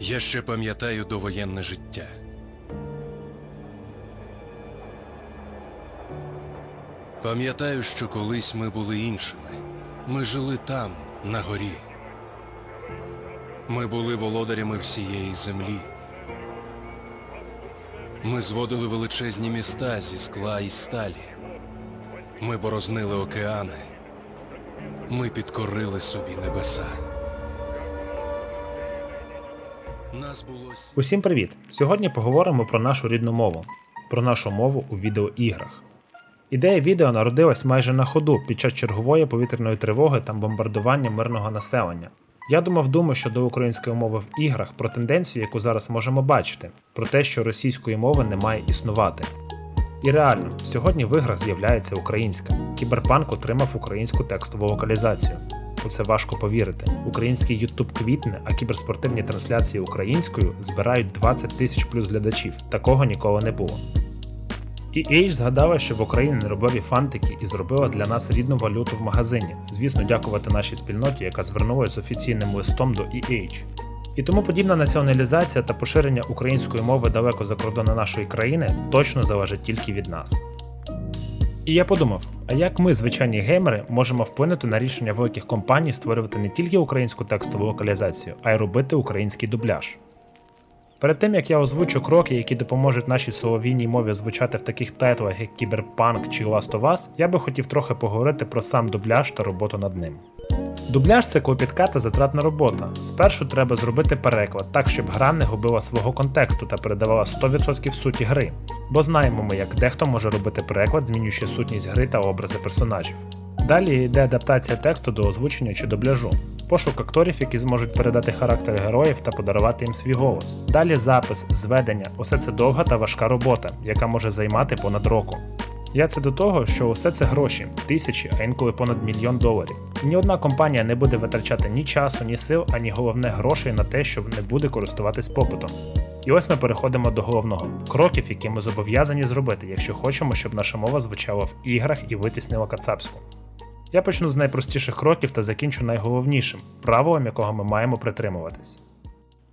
Я ще пам'ятаю довоєнне життя. Пам'ятаю, що колись ми були іншими. Ми жили там, на горі. Ми були володарями всієї землі. Ми зводили величезні міста зі скла і сталі. Ми борознили океани. Ми підкорили собі небеса. Усім привіт! Сьогодні поговоримо про нашу рідну мову, про нашу мову у відеоіграх. Ідея відео народилась майже на ходу під час чергової повітряної тривоги та бомбардування мирного населення. Я думав думаю щодо української мови в іграх про тенденцію, яку зараз можемо бачити, про те, що російської мови не має існувати. І реально, сьогодні в іграх з'являється українська. Кіберпанк отримав українську текстову локалізацію. У це важко повірити. Український Ютуб квітне, а кіберспортивні трансляції українською збирають 20 тисяч плюс глядачів. Такого ніколи не було. EA згадала, що в Україні не фантики і зробила для нас рідну валюту в магазині. Звісно, дякувати нашій спільноті, яка звернулася з офіційним листом до EH. І тому подібна націоналізація та поширення української мови далеко за кордони нашої країни точно залежить тільки від нас. І я подумав: а як ми, звичайні геймери, можемо вплинути на рішення великих компаній створювати не тільки українську текстову локалізацію, а й робити український дубляж? Перед тим як я озвучу кроки, які допоможуть нашій соловійній мові звучати в таких тайтлах, як Кіберпанк чи Last of Us, я би хотів трохи поговорити про сам дубляж та роботу над ним. Дубляж це клопітка та затратна робота. Спершу треба зробити переклад так, щоб гра не губила свого контексту та передавала 100% суті гри. Бо знаємо ми, як дехто може робити переклад, змінюючи сутність гри та образи персонажів. Далі йде адаптація тексту до озвучення чи дубляжу, пошук акторів, які зможуть передати характери героїв та подарувати їм свій голос. Далі запис, зведення усе це довга та важка робота, яка може займати понад року. Я це до того, що усе це гроші, тисячі, а інколи понад мільйон доларів. Ні одна компанія не буде витрачати ні часу, ні сил, ані головне грошей на те, що не буде користуватись попитом. І ось ми переходимо до головного кроків, які ми зобов'язані зробити, якщо хочемо, щоб наша мова звучала в іграх і витіснила кацапську. Я почну з найпростіших кроків та закінчу найголовнішим правилом, якого ми маємо притримуватись.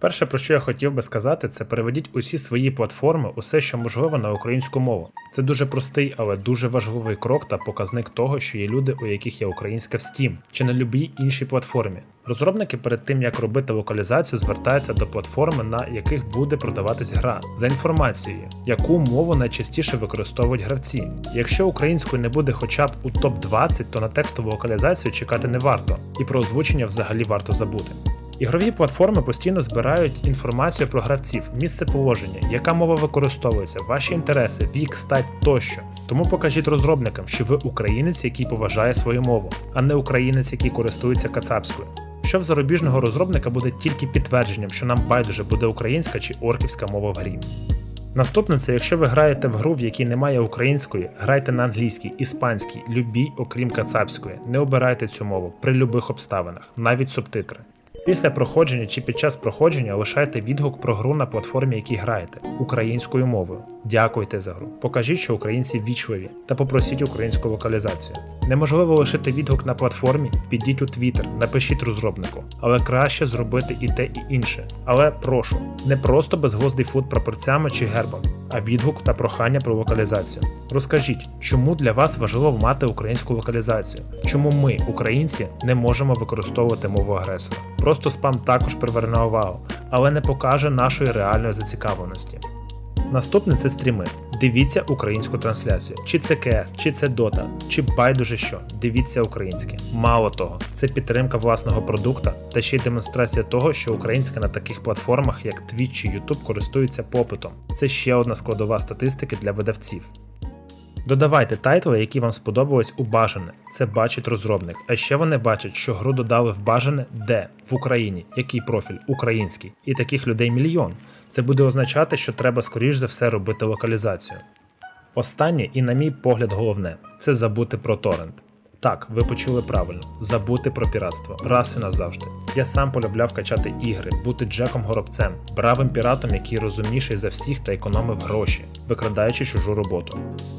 Перше, про що я хотів би сказати, це переведіть усі свої платформи, усе, що можливо, на українську мову. Це дуже простий, але дуже важливий крок та показник того, що є люди, у яких є українська в Steam чи на любій іншій платформі. Розробники перед тим як робити локалізацію, звертаються до платформи, на яких буде продаватись гра, за інформацією, яку мову найчастіше використовують гравці. Якщо українською не буде хоча б у топ 20 то на текстову локалізацію чекати не варто, і про озвучення взагалі варто забути. Ігрові платформи постійно збирають інформацію про гравців, місце положення, яка мова використовується, ваші інтереси, вік, стать тощо. Тому покажіть розробникам, що ви українець, який поважає свою мову, а не українець, який користується кацапською. Що в зарубіжного розробника буде тільки підтвердженням, що нам байдуже буде українська чи орківська мова в грі. Наступне це якщо ви граєте в гру, в якій немає української, грайте на англійській, іспанській, любій, окрім кацапської. Не обирайте цю мову при любих обставинах, навіть субтитри. Після проходження чи під час проходження лишайте відгук про гру на платформі, якій граєте, українською мовою. Дякуйте за гру. Покажіть, що українці вічливі, та попросіть українську локалізацію. Неможливо лишити відгук на платформі, підіть у Twitter, напишіть розробнику, але краще зробити і те, і інше. Але прошу, не просто безглуздий фут прапорцями чи гербом, а відгук та прохання про локалізацію. Розкажіть, чому для вас важливо мати українську локалізацію? Чому ми, українці, не можемо використовувати мову агресора? Просто спам також приверне увагу, але не покаже нашої реальної зацікавленості. Наступне це стріми. Дивіться українську трансляцію. Чи це КС, чи це Дота, чи байдуже що. Дивіться українське. Мало того, це підтримка власного продукта та ще й демонстрація того, що українська на таких платформах, як Twitch чи YouTube, користується попитом. Це ще одна складова статистики для видавців. Додавайте тайтли, які вам сподобались у бажане. Це бачить розробник. А ще вони бачать, що гру додали в бажане де в Україні, який профіль український, і таких людей мільйон. Це буде означати, що треба скоріш за все робити локалізацію. Останнє і, на мій погляд, головне це забути про торрент. Так, ви почули правильно, забути про піратство раз і назавжди. Я сам полюбляв качати ігри, бути Джеком Горобцем, бравим піратом, який розумніший за всіх та економив гроші, викрадаючи чужу роботу.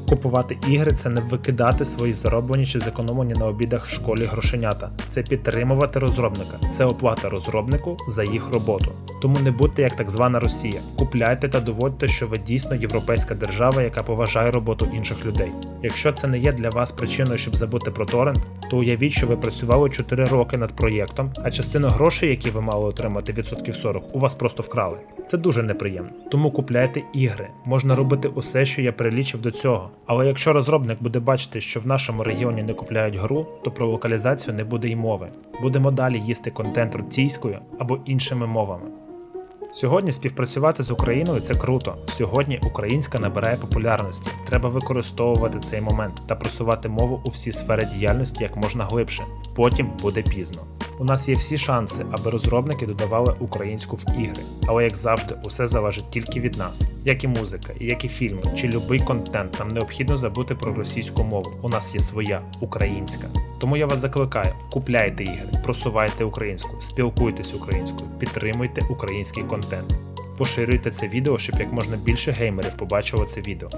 Купувати ігри це не викидати свої зароблені чи зекономлені на обідах в школі грошенята, це підтримувати розробника, це оплата розробнику за їх роботу. Тому не будьте як так звана Росія. Купляйте та доводьте, що ви дійсно європейська держава, яка поважає роботу інших людей. Якщо це не є для вас причиною, щоб забути про торрент, то уявіть, що ви працювали 4 роки над проєктом, а частину грошей, які ви мали отримати відсотків 40, у вас просто вкрали. Це дуже неприємно. Тому купляйте ігри. Можна робити усе, що я перелічив до цього. Але якщо розробник буде бачити, що в нашому регіоні не купляють гру, то про локалізацію не буде й мови. Будемо далі їсти контент російською або іншими мовами. Сьогодні співпрацювати з Україною це круто. Сьогодні українська набирає популярності. Треба використовувати цей момент та просувати мову у всі сфери діяльності як можна глибше. Потім буде пізно. У нас є всі шанси, аби розробники додавали українську в ігри. Але як завжди, усе залежить тільки від нас. Як і музика, і як і фільми, чи любий контент, нам необхідно забути про російську мову. У нас є своя українська. Тому я вас закликаю: купляйте ігри, просувайте українську, спілкуйтесь українською, підтримуйте український контент. Поширюйте це відео, щоб як можна більше геймерів побачило це відео.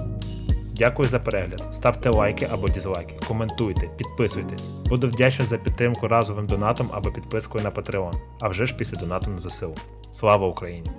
Дякую за перегляд. Ставте лайки або дізлайки, коментуйте, підписуйтесь. Буду вдячний за підтримку разовим донатом або підпискою на Patreon, а вже ж після донату на ЗСУ. Слава Україні!